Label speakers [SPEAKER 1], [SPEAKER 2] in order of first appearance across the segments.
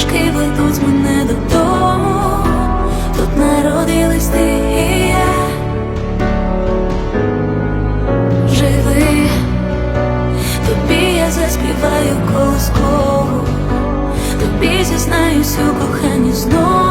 [SPEAKER 1] стежки ведуть мене додому. Тут народились ти і я. Живи, тобі я заспіваю колоскову, тобі зізнаюсь у коханні знову.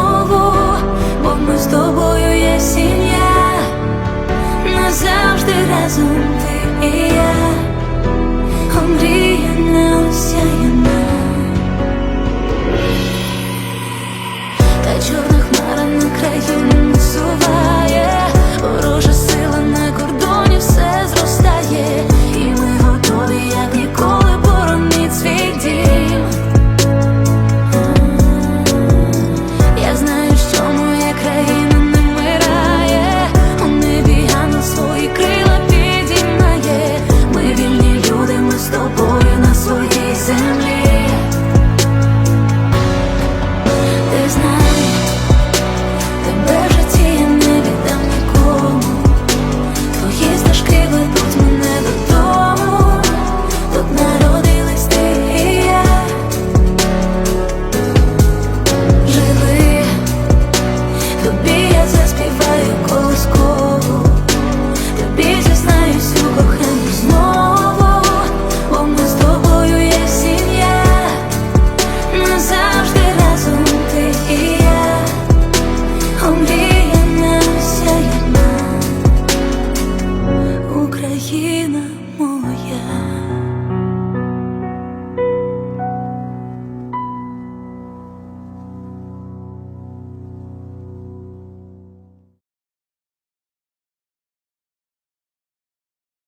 [SPEAKER 1] Україна моя.